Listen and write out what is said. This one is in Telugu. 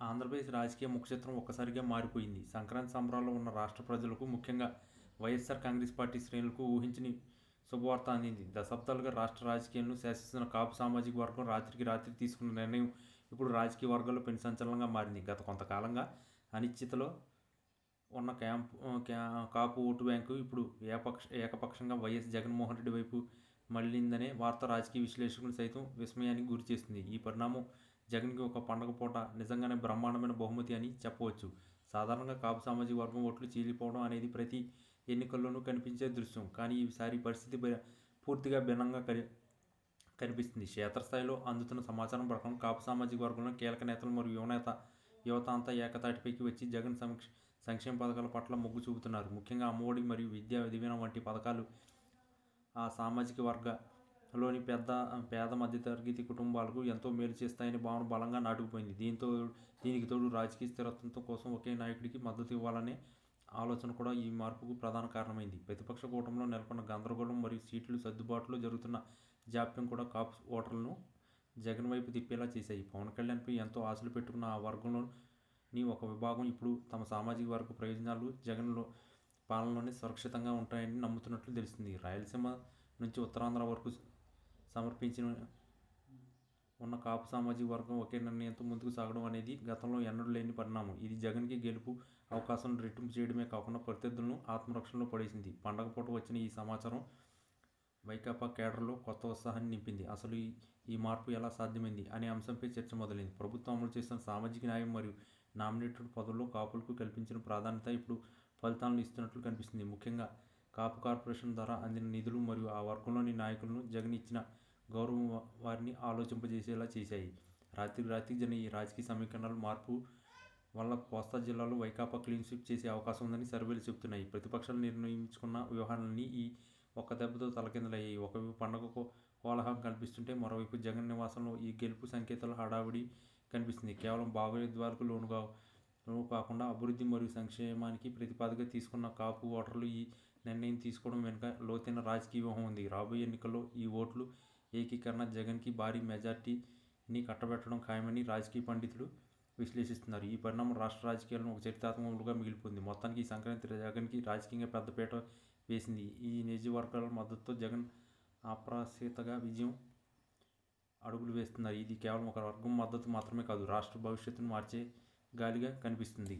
ఆంధ్రప్రదేశ్ రాజకీయ ముఖచిత్రం ఒక్కసారిగా మారిపోయింది. సంక్రాంతి సంబరాల్లో ఉన్న రాష్ట్ర ప్రజలకు ముఖ్యంగా వైఎస్ఆర్ కాంగ్రెస్ పార్టీ శ్రేణులకు ఊహించని శుభవార్త అందింది. దశాబ్దాలుగా రాష్ట్ర రాజకీయాలను శాసిస్తున్న కాపు సామాజిక వర్గం రాత్రికి రాత్రి తీసుకున్న నిర్ణయం ఇప్పుడు రాజకీయ వర్గాల్లో పెను సంచలనంగా మారింది. గత కొంతకాలంగా అనిశ్చితలో ఉన్న క్యాంప్ కాపు ఓటు బ్యాంకు ఇప్పుడు ఏపక్ష ఏకపక్షంగా వైఎస్ జగన్మోహన్ రెడ్డి వైపు మళ్ళిందనే వార్త రాజకీయ విశ్లేషకులు సైతం విస్మయానికి గురిచేస్తుంది ఈ పరిణామం జగన్కి ఒక పండగ పూట నిజంగానే బ్రహ్మాండమైన బహుమతి అని చెప్పవచ్చు. సాధారణంగా కాపు సామాజిక వర్గం ఓట్లు చీలిపోవడం అనేది ప్రతి ఎన్నికల్లోనూ కనిపించే దృశ్యం. కానీ ఈసారి పరిస్థితి పూర్తిగా భిన్నంగా కని కనిపిస్తుంది. క్షేత్రస్థాయిలో అందుతున్న సమాచారం ప్రకారం కాపు సామాజిక వర్గంలో కీలక నేతలు మరియు యువనేత యువత అంతా ఏకతాటిపైకి వచ్చి జగన్ సంక్ష సంక్షేమ పథకాల పట్ల మొగ్గు చూపుతున్నారు. ముఖ్యంగా అమ్మఒడి మరియు విద్యా దీవెన వంటి పథకాలు ఆ సామాజిక వర్గ లోని పెద్ద పేద మధ్యతరగతి కుటుంబాలకు ఎంతో మేలు చేస్తాయని భావన బలంగా నాటుకుపోయింది. దీంతో దీనికి తోడు రాజకీయ స్థిరత్వం కోసం ఒకే నాయకుడికి మద్దతు ఇవ్వాలనే ఆలోచన కూడా ఈ మార్పుకు ప్రధాన కారణమైంది. ప్రతిపక్ష కూటమిలో నెలకొన్న గందరగోళం మరియు సీట్లు సర్దుబాటులో జరుగుతున్న జాప్యం కూడా కాపు ఓటర్లను జగన్ వైపు తిప్పేలా చేశాయి. పవన్ కళ్యాణ్పై ఎంతో ఆశలు పెట్టుకున్న ఆ వర్గంలోని ఒక విభాగం ఇప్పుడు తమ సామాజిక వర్గ ప్రయోజనాలు జగన్లో పాలనలోనే సురక్షితంగా ఉంటాయని నమ్ముతున్నట్లు తెలుస్తుంది. రాయలసీమ నుంచి ఉత్తరాంధ్ర వరకు సమర్పించిన ఉన్న కాపు సామాజిక వర్గం ఒకే నిర్ణయంతో ముందుకు సాగడం అనేది గతంలో ఎన్నడూ లేని పరిణామం. ఇది జగన్కి గెలుపు అవకాశం రెట్టింపు చేయడమే కాకుండా ప్రత్యర్థులను ఆత్మరక్షణలో పడేసింది. పండగ పూట వచ్చిన ఈ సమాచారం వైకాపా కేడర్లో కొత్త ఉత్సాహాన్ని నింపింది. అసలు ఈ మార్పు ఎలా సాధ్యమైంది అనే అంశంపై చర్చ మొదలైంది. ప్రభుత్వం అమలు చేసిన సామాజిక న్యాయం మరియు నామినేటెడ్ పదవుల్లో కాపులకు కల్పించిన ప్రాధాన్యత ఇప్పుడు ఫలితాలను ఇస్తున్నట్లు కనిపిస్తుంది. ముఖ్యంగా కాపు కార్పొరేషన్ ద్వారా అందిన నిధులు మరియు ఆ వర్గంలోని నాయకులను జగన్ ఇచ్చిన గౌరవం వారిని ఆలోచింపజేసేలా చేశాయి. రాత్రి రాత్రి జరిగిన ఈ రాజకీయ సమీకరణాలు మార్పు వల్ల కోస్తా జిల్లాలో వైకాపా క్లీన్ స్వీప్ చేసే అవకాశం ఉందని సర్వేలు చెబుతున్నాయి. ప్రతిపక్షాలు నిర్ణయించుకున్న వ్యూహాలన్నీ ఈ ఒక్క దెబ్బతో తలకిందలయ్యాయి. ఒకవైపు పండగకు కోలాహం కల్పిస్తుంటే మరోవైపు జగన్ నివాసంలో ఈ గెలుపు సంకేతాల హడావిడి కనిపిస్తుంది. కేవలం భావోద్వాలకు లోనుగా లోను కాకుండా అభివృద్ధి మరియు సంక్షేమానికి ప్రతిపాదిక తీసుకున్న కాపు ఓటర్లు ఈ నిర్ణయం తీసుకోవడం వెనుక లోతైన రాజకీయ వ్యూహం ఉంది. రాబోయే ఎన్నికల్లో ఈ ఓట్లు ఏకీకరణ జగన్కి భారీ మెజార్టీని కట్టబెట్టడం ఖాయమని రాజకీయ పండితులు విశ్లేషిస్తున్నారు. ఈ పరిణామం రాష్ట్ర రాజకీయాలను ఒక చరిత్రాత్మకంగా మిగిలిపోయింది. మొత్తానికి ఈ సంక్రాంతి జగన్కి రాజకీయంగా పెద్దపీట వేసింది. ఈ నియోజకవర్గాల మద్దతుతో జగన్ అప్రసితగా విజయం అడుగులు వేస్తున్నారు. ఇది కేవలం ఒక వర్గం మద్దతు మాత్రమే కాదు రాష్ట్ర భవిష్యత్తును మార్చే గాలిగా కనిపిస్తుంది.